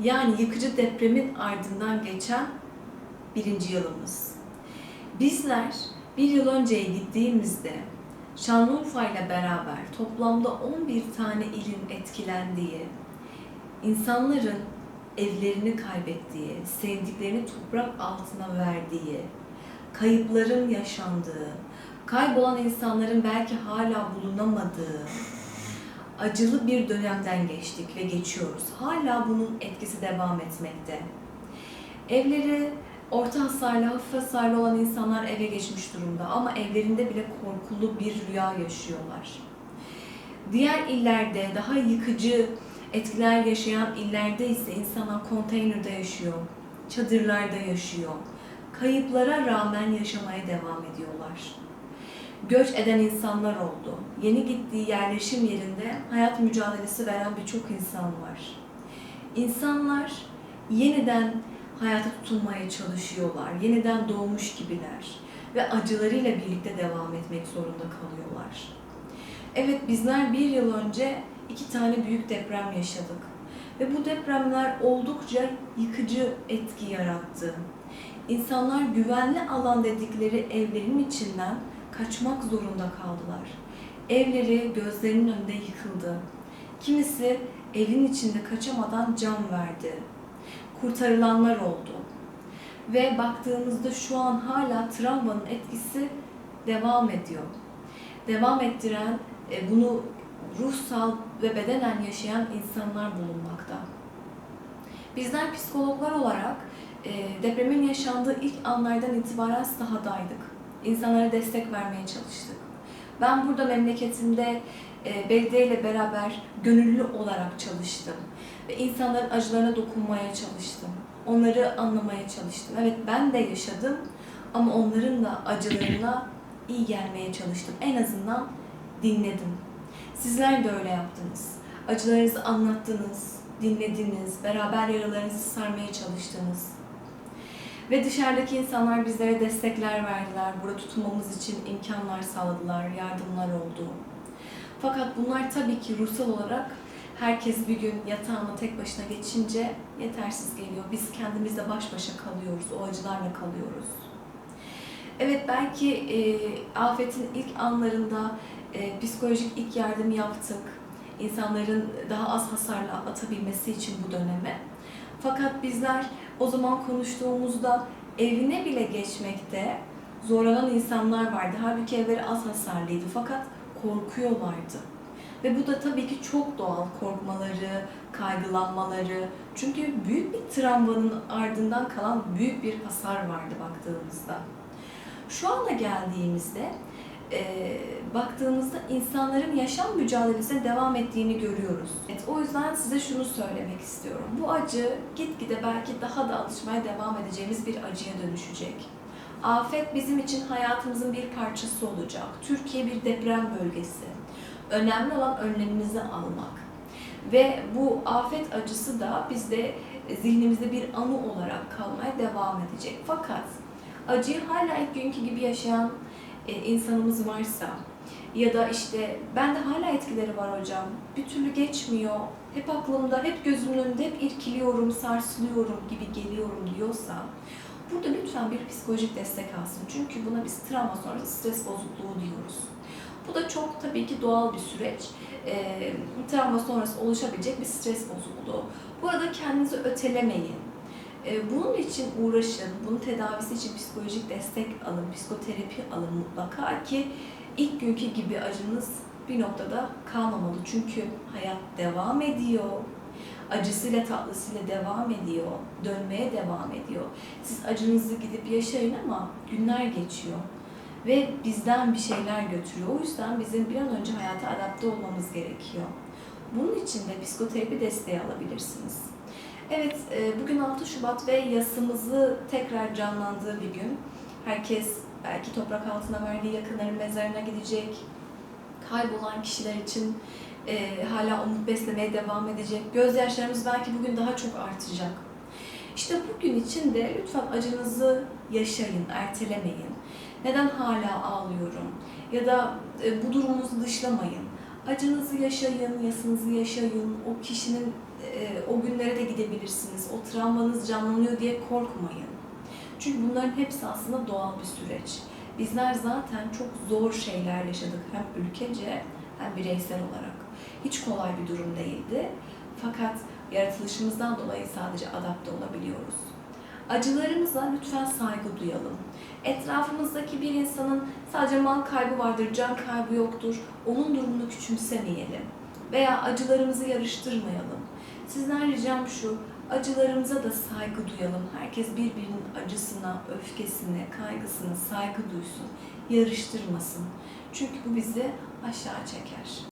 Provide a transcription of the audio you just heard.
Yani yıkıcı depremin ardından geçen birinci yılımız. Bizler bir yıl önceye gittiğimizde Şanlıurfa ile beraber toplamda 11 tane ilin etkilendiği, insanların evlerini kaybettiği, sevdiklerini toprak altına verdiği, kayıpların yaşandığı, kaybolan insanların belki hala bulunamadığı, acılı bir dönemden geçtik ve geçiyoruz. Hala bunun etkisi devam etmekte. Evleri orta hasarlı, hafif hasarlı olan insanlar eve geçmiş durumda ama evlerinde bile korkulu bir rüya yaşıyorlar. Diğer illerde daha yıkıcı etkiler yaşayan illerde ise insanlar konteynerde yaşıyor, çadırlarda yaşıyor. Kayıplara rağmen yaşamaya devam ediyorlar göç eden insanlar oldu. Yeni gittiği yerleşim yerinde hayat mücadelesi veren birçok insan var. İnsanlar yeniden hayata tutunmaya çalışıyorlar. Yeniden doğmuş gibiler ve acılarıyla birlikte devam etmek zorunda kalıyorlar. Evet bizler bir yıl önce iki tane büyük deprem yaşadık. Ve bu depremler oldukça yıkıcı etki yarattı. İnsanlar güvenli alan dedikleri evlerin içinden kaçmak zorunda kaldılar. Evleri gözlerinin önünde yıkıldı. Kimisi evin içinde kaçamadan can verdi. Kurtarılanlar oldu. Ve baktığımızda şu an hala travmanın etkisi devam ediyor. Devam ettiren, e, bunu ruhsal ve bedenen yaşayan insanlar bulunmakta. Bizler psikologlar olarak e, depremin yaşandığı ilk anlardan itibaren sahadaydık insanlara destek vermeye çalıştık. Ben burada memleketimde e, belediye ile beraber gönüllü olarak çalıştım. Ve insanların acılarına dokunmaya çalıştım. Onları anlamaya çalıştım. Evet ben de yaşadım ama onların da acılarına iyi gelmeye çalıştım. En azından dinledim. Sizler de öyle yaptınız. Acılarınızı anlattınız, dinlediniz, beraber yaralarınızı sarmaya çalıştınız. Ve dışarıdaki insanlar bizlere destekler verdiler. Burada tutunmamız için imkanlar sağladılar, yardımlar oldu. Fakat bunlar tabii ki ruhsal olarak herkes bir gün yatağına tek başına geçince yetersiz geliyor. Biz kendimizle baş başa kalıyoruz, o acılarla kalıyoruz. Evet belki e, afetin ilk anlarında e, psikolojik ilk yardım yaptık. İnsanların daha az hasarla atlatabilmesi için bu döneme. Fakat bizler o zaman konuştuğumuzda evine bile geçmekte zorlanan insanlar vardı. Halbuki evleri az hasarlıydı fakat korkuyorlardı. Ve bu da tabii ki çok doğal korkmaları, kaygılanmaları. Çünkü büyük bir travmanın ardından kalan büyük bir hasar vardı baktığımızda. Şu anda geldiğimizde e, baktığımızda insanların yaşam mücadelesine devam ettiğini görüyoruz. Evet, o yüzden size şunu söylemek istiyorum. Bu acı gitgide belki daha da alışmaya devam edeceğimiz bir acıya dönüşecek. Afet bizim için hayatımızın bir parçası olacak. Türkiye bir deprem bölgesi. Önemli olan önlemimizi almak. Ve bu afet acısı da bizde zihnimizde bir anı olarak kalmaya devam edecek. Fakat acıyı hala ilk günkü gibi yaşayan e, insanımız varsa ya da işte ben de hala etkileri var hocam. Bir türlü geçmiyor. Hep aklımda, hep gözümün önünde, hep irkiliyorum, sarsılıyorum gibi geliyorum diyorsa burada lütfen bir psikolojik destek alsın. Çünkü buna biz travma sonrası stres bozukluğu diyoruz. Bu da çok tabii ki doğal bir süreç. E, travma sonrası oluşabilecek bir stres bozukluğu. Bu arada kendinizi ötelemeyin. E, bunun için uğraşın, bunun tedavisi için psikolojik destek alın, psikoterapi alın mutlaka ki ilk günkü gibi acınız bir noktada kalmamalı. Çünkü hayat devam ediyor. Acısıyla tatlısıyla devam ediyor. Dönmeye devam ediyor. Siz acınızı gidip yaşayın ama günler geçiyor. Ve bizden bir şeyler götürüyor. O yüzden bizim bir an önce hayata adapte olmamız gerekiyor. Bunun için de psikoterapi desteği alabilirsiniz. Evet, e, bugün 6 Şubat ve yasımızı tekrar canlandığı bir gün. Herkes belki toprak altına verdiği yakınların mezarına gidecek. Kaybolan kişiler için e, hala umut beslemeye devam edecek. Gözyaşlarımız belki bugün daha çok artacak. İşte bugün için de lütfen acınızı yaşayın, ertelemeyin. Neden hala ağlıyorum? Ya da e, bu durumunuzu dışlamayın. Acınızı yaşayın, yasınızı yaşayın. O kişinin e, o günlere de gidebilirsiniz. O travmanız canlanıyor diye korkmayın. Çünkü bunların hepsi aslında doğal bir süreç. Bizler zaten çok zor şeyler yaşadık hem ülkece hem bireysel olarak. Hiç kolay bir durum değildi. Fakat yaratılışımızdan dolayı sadece adapte olabiliyoruz. Acılarımıza lütfen saygı duyalım. Etrafımızdaki bir insanın sadece mal kaybı vardır, can kaybı yoktur. Onun durumunu küçümsemeyelim. Veya acılarımızı yarıştırmayalım. Sizden ricam şu, acılarımıza da saygı duyalım. Herkes birbirinin acısına, öfkesine, kaygısına saygı duysun. Yarıştırmasın. Çünkü bu bizi aşağı çeker.